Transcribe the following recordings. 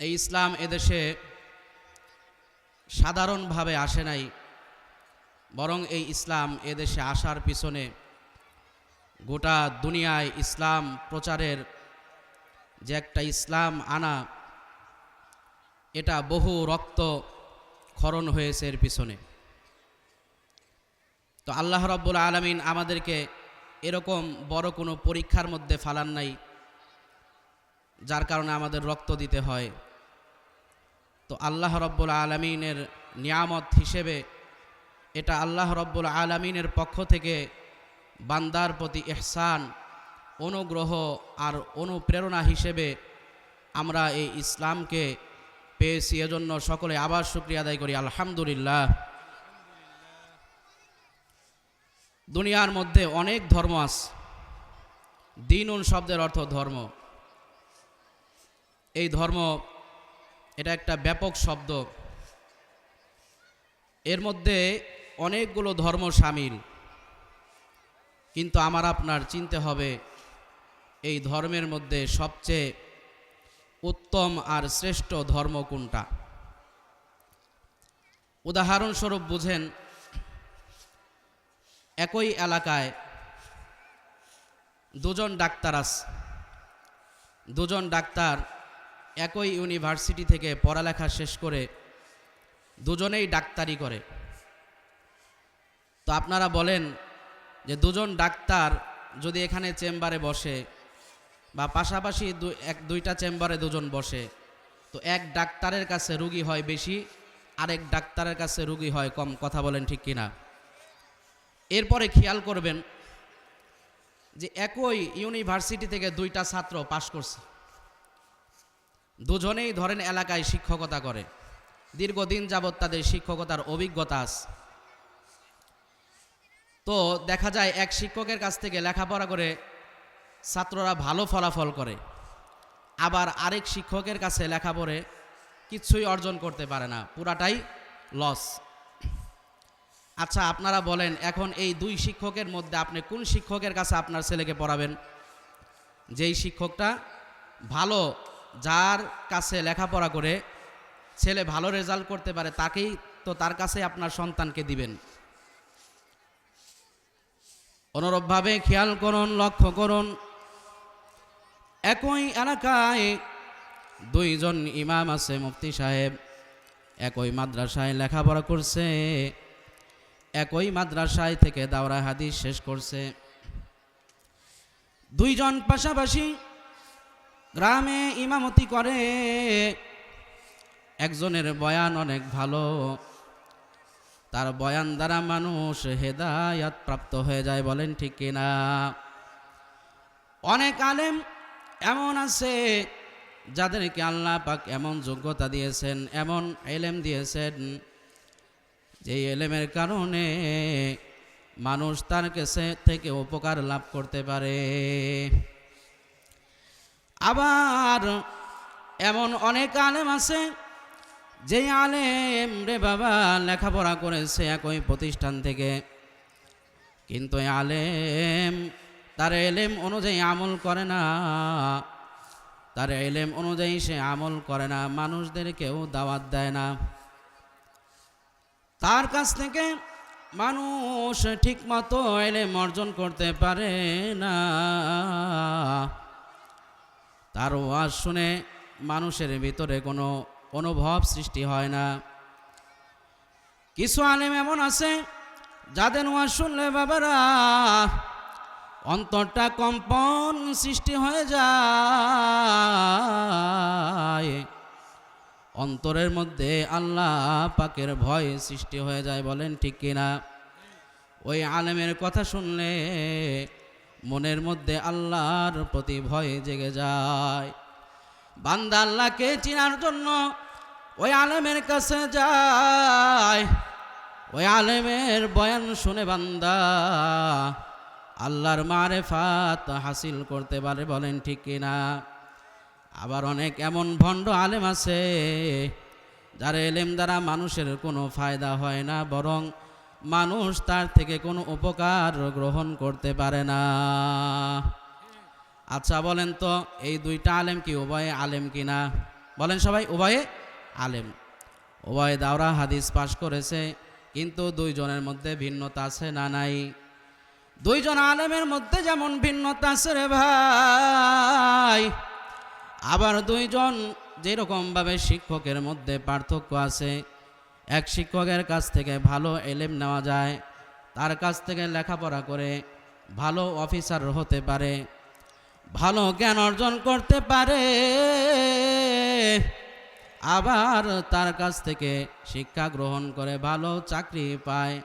এই ইসলাম এদেশে সাধারণভাবে আসে নাই, বরং এই ইসলাম এদেশে আসার পিছনে গোটা দুনিয়ায় ইসলাম প্রচারের যে একটা ইসলাম আনা, এটা বহু রক্ত ক্ষরণ হয়েছে এর পিছনে। তো আল্লাহ রব্বুল আলমিন আমাদেরকে এরকম বড় কোনো পরীক্ষার মধ্যে ফালান নাই, যার কারণে আমাদের রক্ত দিতে হয়। তো আল্লাহ রব্বুল আলমিনের নিয়ামত হিসেবে এটা আল্লাহ রব্বুল আলমিনের পক্ষ থেকে বান্দার প্রতি এহসান, অনুগ্রহ আর অনুপ্রেরণা হিসেবে আমরা এই ইসলামকে পেয়েছি। এজন্য সকলে আবার শুক্রিয়া আদায় করি। আলহামদুলিল্লাহ। দুনিয়ার মধ্যে অনেক ধর্ম আছে। দিনুন শব্দের অর্থ ধর্ম। এই ধর্ম এটা একটা ব্যাপক শব্দ। এর মধ্যে অনেকগুলো ধর্ম সামিল। কিন্তু আমার আপনার চিনতে হবে, এই ধর্মের মধ্যে সবচেয়ে উত্তম আর শ্রেষ্ঠ ধর্ম কোনটা? উদাহরণস্বরূপ বুঝেন, একই এলাকায় দুজন ডাক্তার আছে। দুজন ডাক্তার একই ইউনিভার্সিটি থেকে পড়ালেখা শেষ করে দুজনেই ডাক্তারি করে। তো আপনারা বলেন যে দুজন ডাক্তার যদি এখানে চেম্বারে বসে বা পাশাপাশি এক, দুইটা চেম্বারে দুজন বসে, তো এক ডাক্তারের কাছে রুগী হয় বেশি, আরেক ডাক্তারের কাছে রুগী হয় কম, কথা বলেন ঠিক কিনা? এরপরে খেয়াল করবেন যে একই ইউনিভার্সিটি থেকে দুইটা ছাত্র পাশ করছে। দুজনেই ধরেন এলাকায় শিক্ষকতা করে। দীর্ঘদিন যাবৎ তাদের শিক্ষকতার অভিজ্ঞতা আছে। তো দেখা যায় এক শিক্ষকের কাছ থেকে লেখাপড়া করে ছাত্ররা ভালো ফলাফল করে। আবার আরেক শিক্ষকের কাছে লেখা পড়ে কিচ্ছুই অর্জন করতে পারে না, পুরাটাই লস আচ্ছা আপনারা বলেন, এখন এই দুই শিক্ষকের মধ্যে আপনি কোন শিক্ষকের কাছে আপনার ছেলেকে পড়াবেন? যেই শিক্ষকটা ভালো যার কাছে লেখাপড়া করে ছেলে ভালো রেজাল্ট করতে পারে, তাকেই তো তার কাছে আপনার সন্তানকে দিবেন। অনুরূপভাবে খেয়াল করুন, লক্ষ্য করুন। একই এলাকায় দুইজন ইমাম আছে, মুফতি সাহেব। একই মাদ্রাসায় লেখাপড়া করছে। একই মাদ্রাসায় থেকে দাওরা হাদিস শেষ করছে। দুইজন পাশাপাশি গ্রামে ইমামতি করে। একজনের বয়ান অনেক ভালো। তার বয়ান দ্বারা মানুষ হেদায়াত প্রাপ্ত হয়ে যায়, বলেন ঠিক কিনা? অনেক আলেম এমন আছে, যাদেরকে আল্লাহ পাক এমন যোগ্যতা দিয়েছেন, এমন এলেম দিয়েছেন, যে এলেমের কারণে মানুষ তার কাছে থেকে উপকার লাভ করতে পারে। আবার এমন অনেক আলেম আছে যে আলেম রে বাবা লেখাপড়া করেছে একই প্রতিষ্ঠান থেকে। কিন্তু আলেম তার এলেম অনুযায়ী আমল করে না। তার এলেম অনুযায়ী সে আমল করে না, মানুষদের কেউ দাওয়াত দেয় না। তার কাছ থেকে মানুষ ঠিকমতো এলেম অর্জন করতে পারে না। তার ওয়াজ শুনে মানুষের ভিতরে কোনো অনুভব সৃষ্টি হয় না। কিছু আলেম এমন আছে, যাদের ওয়াজ শুনলে বাবারা অন্তরটা কম্পন সৃষ্টি হয়ে যায়। অন্তরের মধ্যে আল্লাহ পাকের ভয় সৃষ্টি হয়ে যায় বলেন ঠিক কিনা? ওই আলেমের কথা শুনলে মনের মধ্যে আল্লাহর প্রতি ভয় জেগে যায়। বান্দা আল্লাহকে চিনার জন্য ওই আলেমের কাছে যায়। ওই আলেমের বয়ান শুনে বান্দা আল্লাহর মারেফাত হাসিল করতে পারে বলেন ঠিক কিনা আবার অনেক এমন ভণ্ড আলেম আছে যার এলেম দ্বারা মানুষের কোনো ফায়দা হয় না, বরং মানুষ তার থেকে কোনো উপকার গ্রহণ করতে পারে না। আচ্ছা বলেন তো, এই দুইটা আলেম কি উভয়ে আলেম কিনা? বলেন সবাই, উভয়ে আলেম। উভয়ে দাওরা হাদিস পাশ করেছে, কিন্তু দুইজনের মধ্যে ভিন্নতা আছে না নাই? দুইজন আলেমের মধ্যে যেমন ভিন্নতা আছে রে ভাই, আবার দুইজন যেরকমভাবে শিক্ষকের মধ্যে পার্থক্য আছে এক শিক্ষকের কাছ থেকে ভালো এলেম নেওয়া যায়, তার কাছ থেকে লেখাপড়া করে ভালো অফিসার হতে পারে, ভালো জ্ঞান অর্জন করতে পারে, আবার তার কাছ থেকে শিক্ষা গ্রহণ করে ভালো চাকরি পায়,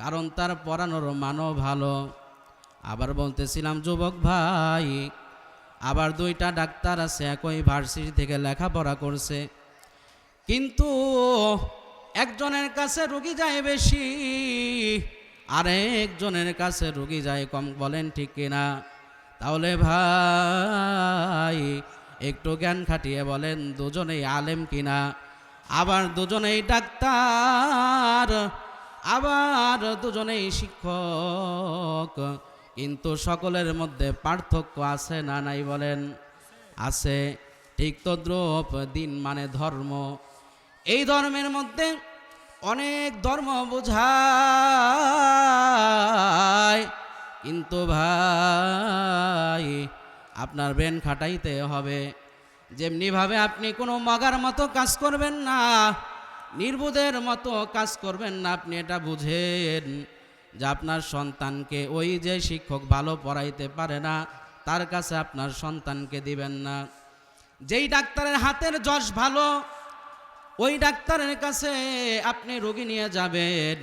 কারণ তার পড়ানোর মানও ভালো। আবার বলতেছিলাম, যুবক ভাই, আবার দুইটা ডাক্তার আছে, একই ভার্সিটি থেকে লেখাপড়া করছে। কিন্তু একজনের কাছে রুগী যায় বেশি আর একজনের কাছে রুগী যায় কম, বলেন ঠিক কিনা? তাহলে ভাই, একটু জ্ঞান খাটিয়ে বলেন, দুজনেই আলেম কিনা? আবার দুজনেই ডাক্তার, আবার দুজনেই শিক্ষক, কিন্তু সকলের মধ্যে পার্থক্য আছে না নাই বলেন? আছে। ঠিক তদ্রূপ দিন মানে ধর্ম। এই ধর্মের মধ্যে অনেক ধর্ম বোঝায়। কিন্তু ভাই, আপনার ব্রেন খাটাইতে হবে। যেমনিভাবে আপনি কোনো মগার মতো কাজ করবেন না, নির্বোধের মতো কাজ করবেন না, আপনি এটা বুঝেন যে আপনার সন্তানকে ওই যে শিক্ষক ভালো পড়াইতে পারে না, তার কাছে আপনার সন্তানকে দিবেন না। যেই ডাক্তারের হাতের যশ ভালো ওই ডাক্তারের কাছে আপনি রোগী নিয়ে যাবেন।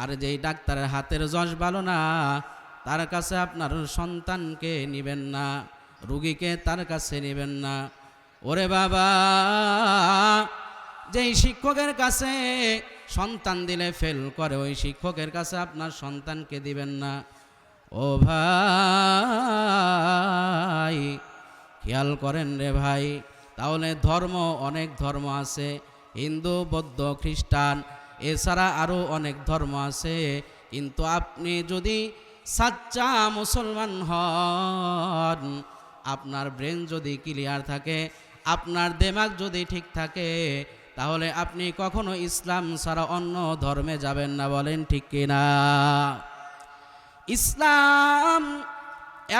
আর যেই ডাক্তারের হাতের যশ ভালো না, তার কাছে আপনার সন্তানকে নেবেন না, রুগীকে তার কাছে নেবেন না। ওরে বাবা, যেই শিক্ষকের কাছে সন্তান দিলে ফেল করে, ওই শিক্ষকের কাছে আপনার সন্তানকে দিবেন না। ও ভাই, খেয়াল করেন রে ভাই তাহলে ধর্ম অনেক ধর্ম আছে, হিন্দু, বৌদ্ধ, খ্রিস্টান, এছাড়া আরও অনেক ধর্ম আছে। কিন্তু আপনি যদি সাচ্চা মুসলমান হন, আপনার ব্রেন যদি ক্লিয়ার থাকে, আপনার দেমাগ যদি ঠিক থাকে, তাহলে আপনি কখনো ইসলাম ছাড়া অন্য ধর্মে যাবেন না, বলেন ঠিক কিনা? ইসলাম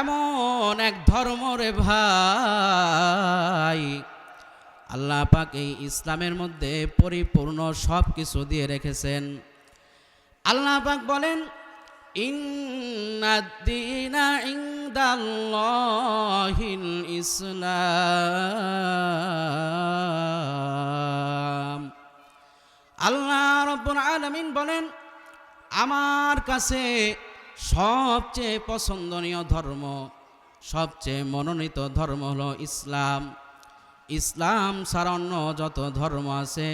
এমন এক ধর্ম রে ভাই। আল্লাহ পাক এই ইসলামের মধ্যে পরিপূর্ণ সব কিছু দিয়ে রেখেছেন। আল্লাহ পাক বলেন ইসলাম। আল্লাহ রব্বুল আলামিন বলেন, আমার কাছে সবচেয়ে পছন্দনীয় ধর্ম, সবচেয়ে মনোনীত ধর্ম হলো ইসলাম। ইসলাম অন্য যত ধর্ম আছে,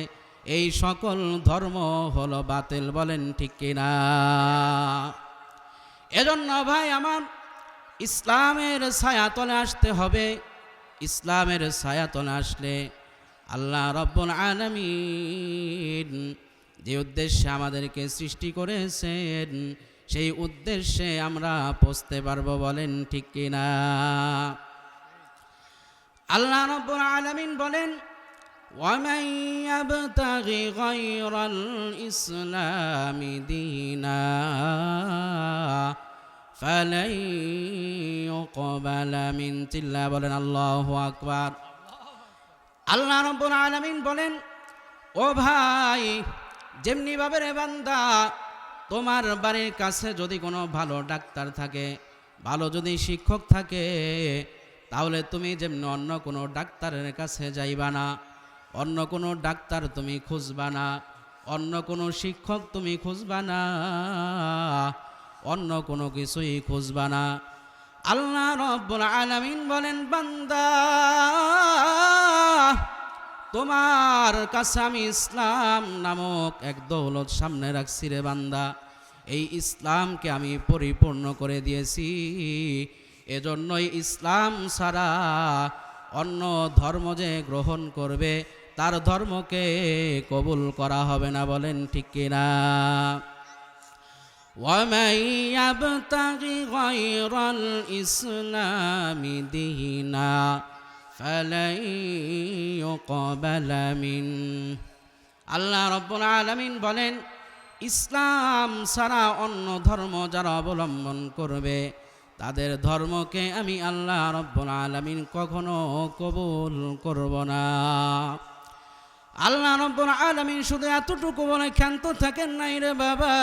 এই সকল ধর্ম হলো বাতিল, বলেন ঠিক কিনা? এজন্য ভাই আমার ইসলামের ছায়াতলে আসতে হবে। ইসলামের ছায়াতলে আসলে আল্লাহ রব্বুল আলমিন যে উদ্দেশ্যে আমাদেরকে সৃষ্টি করেছেন সেই উদ্দেশ্যে আমরা পৌঁছতে পারবো বলেন ঠিক কিনা আল্লাহ রব্বুল আলামিন বলেন ومن يبتغي غير الإسلام دينا فلن يقبل من তিল্লা বলেন আল্লাহু আকবার আল্লাহ রব্বুল আলামিন বলেন ও ভাই যেমনি ভাবে রে বান্দা তোমার বাড়ির কাছে যদি কোনো ভালো ডাক্তার থাকে, ভালো যদি শিক্ষক থাকে, তাহলে তুমি যেমনি অন্য কোনো ডাক্তারের কাছে যাইবা না, অন্য কোনো ডাক্তার তুমি খুঁজবা না, অন্য কোনো শিক্ষক তুমি খুঁজবা না, অন্য কোনো কিছুই খুঁজবা না। আল্লাহ রব্বুল আলামিন বলেন, বান্দা তোমার কাছে আমি ইসলাম নামক এক দৌলত সামনে রাখছি রে বান্দা এই ইসলামকে আমি পরিপূর্ণ করে দিয়েছি এজন্যই ইসলাম ছাড়া অন্য ধর্ম যে গ্রহণ করবে তার ধর্মকে কবুল করা হবে না বলেন ঠিক কিনা ومن يبتغ غير الإسلام دينا فلن يقبل منه আল্লাহ রব্বুল আলামিন বলেন ইসলাম ছাড়া অন্য ধর্ম যারা অবলম্বন করবে তাদের ধর্মকে আমি আল্লাহ রব্বুল আলামিন কখনো কবুল করব না আল্লাহ রব্বুল আলামিন শুধু এতটুকু বলে ক্ষান্ত থাকেন নাই রে বাবা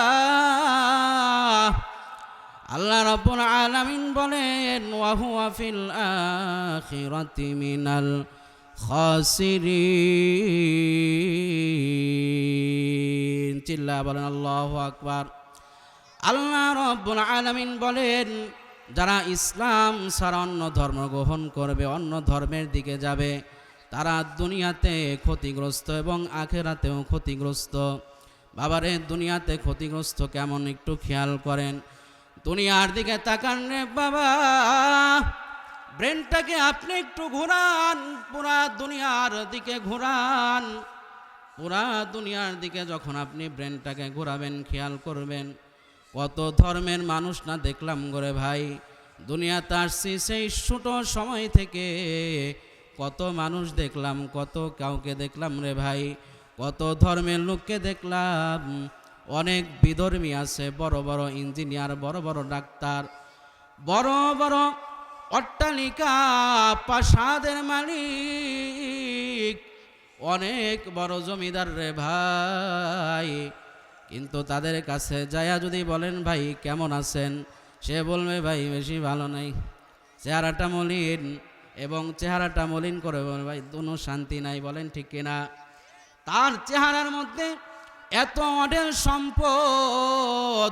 আল্লাহ রব্বুল আলামিন বলেন ওয়াহুয়া ফিল আখিরাতি মিনাল খাসিরিন। চিল্লা বলেন, আল্লাহু আকবার। আল্লাহ রব্বুল আলামিন বলেন, যারা ইসলাম ছাড়া অন্য ধর্ম গ্রহণ করবে, অন্য ধর্মের দিকে যাবে, তারা দুনিয়াতে ক্ষতিগ্রস্ত এবং আখেরাতেও ক্ষতিগ্রস্ত। বাবারে, দুনিয়াতে ক্ষতিগ্রস্ত কেমন একটু খেয়াল করেন। দুনিয়ার দিকে তাকান রে বাবা। ব্রেনটাকে আপনি একটু ঘোরান, পুরা দুনিয়ার দিকে ঘোরান। পুরা দুনিয়ার দিকে যখন আপনি ব্রেনটাকে ঘোরাবেন, খেয়াল করবেন, কত ধর্মের মানুষ না দেখলাম করে ভাই দুনিয়াতে আসছি সেই ছোট সময় থেকে কত মানুষ দেখলাম, কত কাউকে দেখলাম রে ভাই, কত ধর্মের লোককে দেখলাম অনেক বিধর্মী আছে, বড় বড় ইঞ্জিনিয়ার, বড় বড় ডাক্তার, বড় বড় অট্টালিকা প্রাসাদের মালিক, অনেক বড় জমিদার রে ভাই। কিন্তু তাদের কাছে যায়া যদি বলেন, ভাই, কেমন আছেন? সে বলবে, ভাই, বেশি ভালো নাই। চেহারাটা মলিন এবং চেহারাটা মলিন করে বলে ভাই কোনো শান্তি নাই। বলেন, ঠিক কিনা? তার চেহারার মধ্যে এত অঢেল সম্পদ,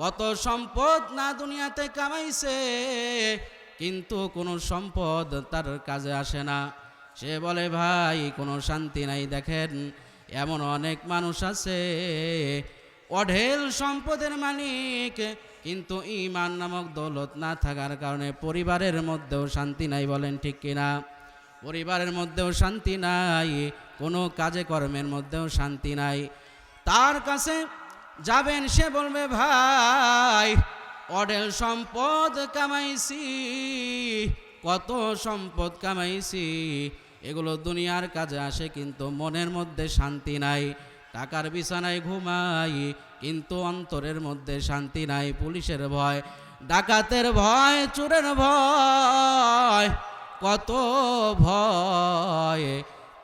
কত সম্পদ না দুনিয়াতে কামাইছে, কিন্তু কোনো সম্পদ তার কাজে আসে না। সে বলে, ভাই, কোনো শান্তি নাই, দেখেন, এমন অনেক মানুষ আছে, অঢেল সম্পদের মালিক, কিন্তু ইমান নামক দৌলত না থাকার কারণে পরিবারের মধ্যেও শান্তি নাই, বলেন ঠিক কিনা? পরিবারের মধ্যেও শান্তি নাই, কোনো কাজে কর্মের মধ্যেও শান্তি নাই। তার কাছে যাবেন, সে বলবে, ভাই অডেল সম্পদ কামাইছি, কত সম্পদ কামাইছি। এগুলো দুনিয়ার কাজে আসে, কিন্তু মনের মধ্যে শান্তি নাই। টাকার বিছানায় ঘুমাই, কিন্তু অন্তরের মধ্যে শান্তি নাই, পুলিশের ভয়, ডাকাতের ভয়, চোরের ভয়, কত ভয়।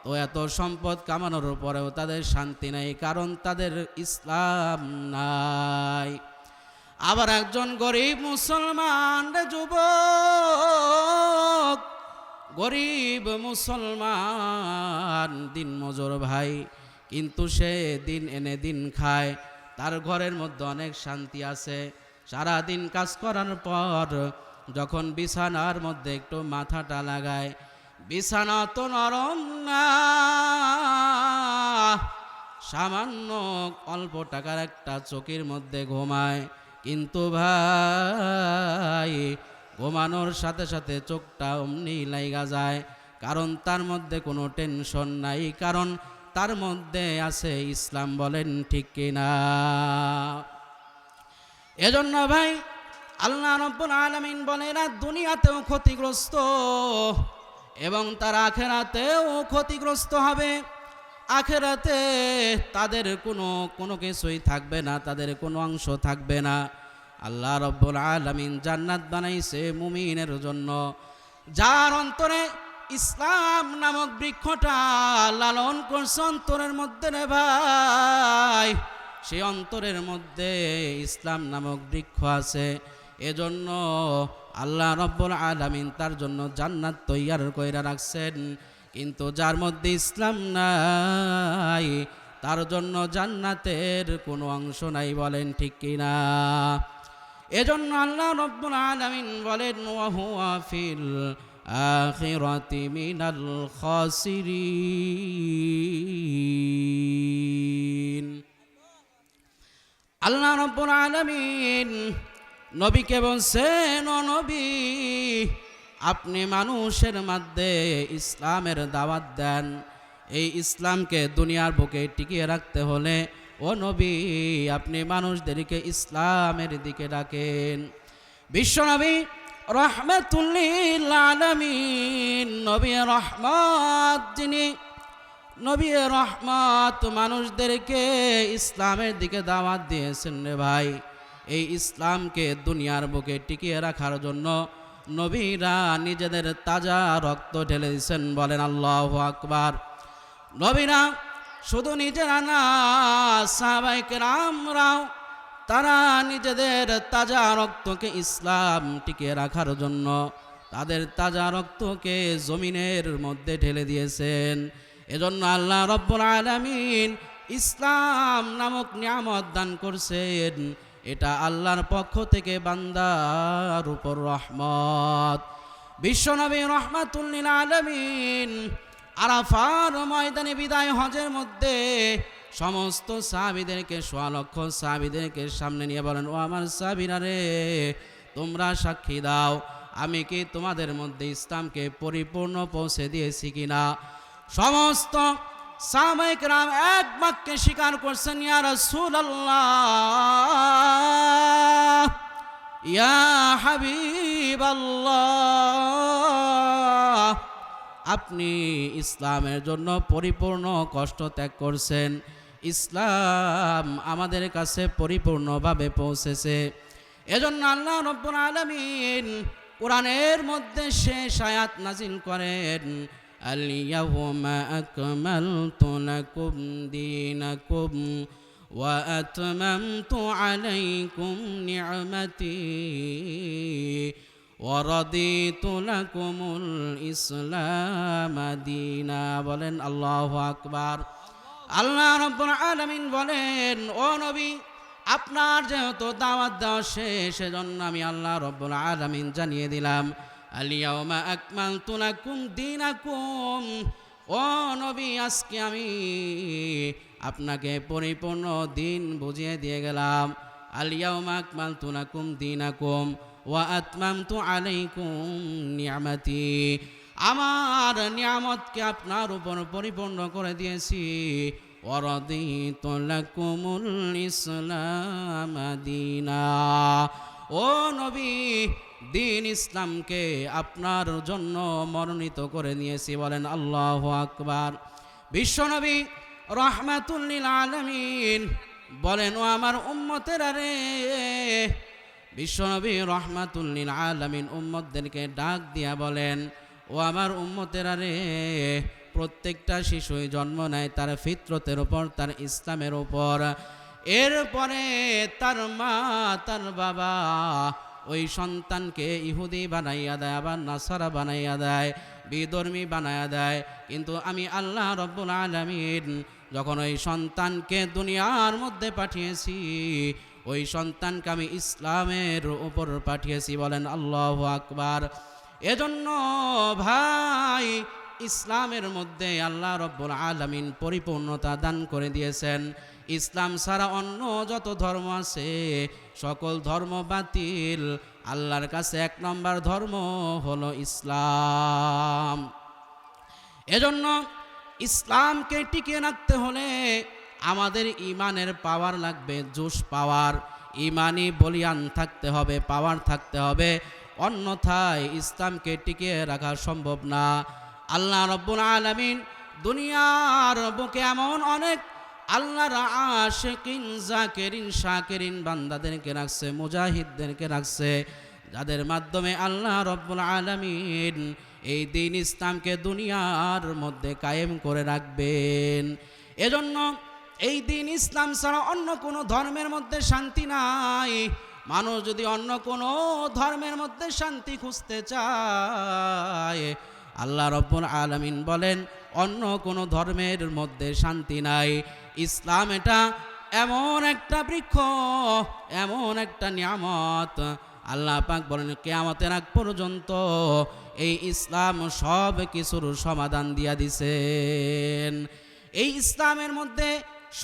তো এত সম্পদ কামানোর পরেও তাদের শান্তি নাই, কারণ তাদের ইসলাম নাই। আবার একজন গরিব মুসলমান যুবক, গরিব মুসলমান দিন মজুর ভাই, কিন্তু সে দিন এনে দিন খায়। তার ঘরের মধ্যে অনেক শান্তি আছে। সারা দিন কাজ করার পর যখন বিছানার মধ্যে একটু মাথাটা লাগায় বিছানা তো নরম না সামান্য অল্প টাকার একটা চোখের মধ্যে ঘুমায়। কিন্তু ভাই, ঘুমানোর সাথে সাথে চোখটা অমনি লাইগা যায়। কারণ তার মধ্যে কোনো টেনশন নাই। কারণ তার মধ্যে আছে ইসলাম বলেন ঠিক কিনা। এজন্য ভাই, আল্লাহ রব্বুল আলমিন বলে এরা দুনিয়াতেও ক্ষতিগ্রস্ত এবং তার আখেরাতেও ক্ষতিগ্রস্ত হবে। আখেরাতে তাদের কোনো কোনো কিছুই থাকবে না, তাদের কোনো অংশ থাকবে না। আল্লাহ রব্বুল আলমিন জান্নাত বানাইছে মুমিনের জন্য। যার অন্তরে ইসলাম নামক বৃক্ষটা লালন করছে অন্তরের মধ্যে রে ভাই, সেই অন্তরের মধ্যে ইসলাম নামক বৃক্ষ আছে। এজন্য আল্লাহ রব্বুল আলামিন তার জন্য জান্নাত তৈয়ার কইরা রাখছেন। কিন্তু যার মধ্যে ইসলাম নাই, তার জন্য জান্নাতের কোনো অংশ নাই বলেন ঠিক কিনা? এজন্য আল্লাহ রব্বুল আলামিন বলেন ওয়াহুয়া ফিল আখিরাতি মিনাল খাসিরিন। আল্লাহ রব্বুল আলামিন নবীকে বলছেন নবী, আপনি মানুষের মধ্যে ইসলামের দাওয়াত দেন। এই ইসলামকে দুনিয়ার বুকে টিকিয়ে রাখতে হলে, ও নবী, আপনি মানুষদেরকে ইসলামের দিকে ডাকেন। বিশ্বনবী রহমতুল্লিল আলমিন, নবী রহমত যিনি, নবী রহমত মানুষদেরকে ইসলামের দিকে দাওয়াত দিয়েছেন রে ভাই। এই ইসলামকে দুনিয়ার বুকে টিকিয়ে রাখার জন্য নবীরা নিজেদের তাজা রক্ত ঢেলে দিয়েছেন বলেন আল্লাহ আকবার। নবীরা শুধু নিজেরা না সাহাবাইকে রামরাও তারা নিজেদের তাজা রক্তকে ইসলাম টিকিয়ে রাখার জন্য তাদের তাজা রক্তকে জমিনের মধ্যে ঢেলে দিয়েছেন। এজন্য আল্লাহ রব্বুল আলামিন ইসলাম নামক নিয়ামত দান করছেন। এটা আল্লাহর পক্ষ থেকে বান্দার উপর রহমত। বিশ্বনবী রহমাতুল্লিল আলমিন আরাফার ময়দানে বিদায় হজের মধ্যে সমস্ত সাহাবিদেরকে সোয়া সাবিদেরকে সামনে নিয়ে বলেন, ও আমার সাহাবিরা রে, তোমরা সাক্ষী দাও, আমি কি তোমাদের মধ্যে ইসলামকে পরিপূর্ণ পৌঁছে দিয়েছি কিনা? সমস্ত সাহাবাইক রাম এক বাক্যে স্বীকার করছেন, ইয়া রাসূলুল্লাহ, ইয়া হাবিব আল্লাহ আপনি ইসলামের জন্য পরিপূর্ণ কষ্ট ত্যাগ করছেন। ইসলাম আমাদের কাছে পরিপূর্ণভাবে পৌঁছেছে। এজন্য আল্লাহ রব্বুল আলমিন কোরআনের মধ্যে শেষ আয়াত নাজিল করেন আলিয়াহুমা আকমালতু লাকুম দীনাকুম وأتممت عليكم نعمتي ورضيت لكم الإسلام دينا বলেন আল্লাহ আকবার আল্লাহ রব্বুল আলামিন বলেন ও নবী আপনার যেহেতু দাওয়াত দেওয়া শেষ সেজন্য আমি আল্লাহ রব্বুল আলামিন জানিয়ে দিলাম আলিয়াউমা আকমালতু লাকুম দীনাকুম। ও নবী, আজকে আমি আপনাকে পরিপূর্ণ দিন বুঝিয়ে দিয়ে গেলাম। আলিয়াউমা আকমালতু লাকুম দীনাকুম ওয়া আতমামতু আলাইকুম নিয়ামাতি। আমার নিয়ামতকে আপনার উপর পরিপূর্ণ করে দিয়েছি। ইসলাম দীনা ও নবী দিন ইসলামকে আপনার জন্য মনোনীত করে নিয়েছি বলেন আল্লাহ আকবার। বিশ্বনবী রহমাতুল্লিল আলমিন বলেন, ও আমার উম্মতের রে, বিশ্বনবী রহমাতুল্লিল আলমিন উম্মতদেরকে ডাক দিয়া বলেন, ও আমার উম্মতের রে, প্রত্যেকটা শিশুই জন্ম নেয় তার ফিতরতের ওপর তার ইসলামের উপর। এরপরে তার মা, তার বাবা ওই সন্তানকে ইহুদি বানাইয়া দেয়, আবার নাসারা বানাইয়া দেয়, বিধর্মী বানাইয়া দেয়। কিন্তু আমি আল্লাহ রব্বুল আলমিন যখন ওই সন্তানকে দুনিয়ার মধ্যে পাঠিয়েছি, ওই সন্তানকে আমি ইসলামের উপর পাঠিয়েছি বলেন আল্লাহ আকবার। এজন্য ভাই, ইসলামের মধ্যে আল্লাহ রব্বুল আলমিন পরিপূর্ণতা দান করে দিয়েছেন। ইসলাম ছাড়া অন্য যত ধর্ম আছে, সকল ধর্ম বাতিল। আল্লাহর কাছে এক নম্বর ধর্ম হলো ইসলাম। এজন্য ইসলামকে টিকিয়ে রাখতে হলে আমাদের ইমানের পাওয়ার লাগবে, জোশ পাওয়ার। ইমানই বলিয়ান থাকতে হবে, পাওয়ার থাকতে হবে। অন্যথায় ইসলামকে টিকিয়ে রাখা সম্ভব না। আল্লাহ রব্বুল আলমিন দুনিয়ার বুকে এমন অনেক আল্লাহর আশেকিন, জাকেরিন, শাকেরিন বান্দাদেরকে রাখছে, মুজাহিদদেরকে রাখছে, যাদের মাধ্যমে আল্লাহ রব্বুল আলমিন এই দিন ইসলামকে দুনিয়ার মধ্যে কায়েম করে রাখবেন। এজন্য এই দিন ইসলাম ছাড়া অন্য কোনো ধর্মের মধ্যে শান্তি নাই। মানুষ যদি অন্য কোনো ধর্মের মধ্যে শান্তি খুঁজতে চায়, আল্লাহ রব্বুল আলমিন বলেন, অন্য কোনো ধর্মের মধ্যে শান্তি নাই। ইসলাম এটা এমন একটা বৃক্ষ, এমন একটা নিয়ামত। আল্লাহ পাক বলেন, কেয়ামতের আগ পর্যন্ত এই ইসলাম সব কিছুর সমাধান দিয়া দিছেন। এই ইসলামের মধ্যে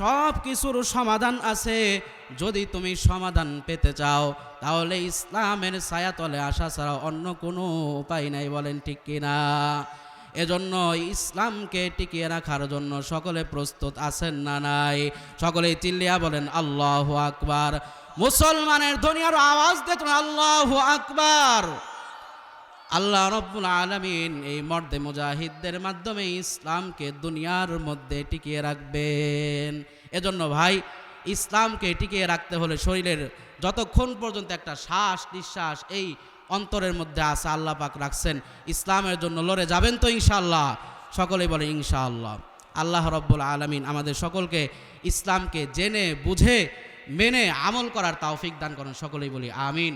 সব কিছুর সমাধান আছে। যদি তুমি সমাধান পেতে চাও, তাহলে ইসলামের ছায়াতলে আসা ছাড়া অন্য কোনো উপায় নাই, বলেন ঠিক কিনা? এজন্য ইসলামকে টিকিয়ে রাখার জন্য সকলে প্রস্তুত আছেন না নাই? সকলে চিল্লিয়া বলেন, আল্লাহ আকবার। মুসলমানের দুনিয়ার আওয়াজ দেখুন আল্লাহ আকবার। আল্লাহ রব্বুল আলমিন এই মর্দে মুজাহিদদের মাধ্যমে ইসলামকে দুনিয়ার মধ্যে টিকিয়ে রাখবেন। এজন্য ভাই, ইসলামকে টিকিয়ে রাখতে হলে শরীরের যতক্ষণ পর্যন্ত একটা শ্বাস নিঃশ্বাস এই অন্তরের মধ্যে আসা আল্লাহ পাক রাখছেন। ইসলামের জন্য লড়ে যাবেন তো ইনশাআল্লাহ। সকলেই বলে ইনশাআল্লাহ। আল্লাহ রব্বুল আলমিন আমাদের সকলকে ইসলামকে জেনে, বুঝে, মেনে আমল করার তাওফিক দান করেন। সকলেই বলি আমিন।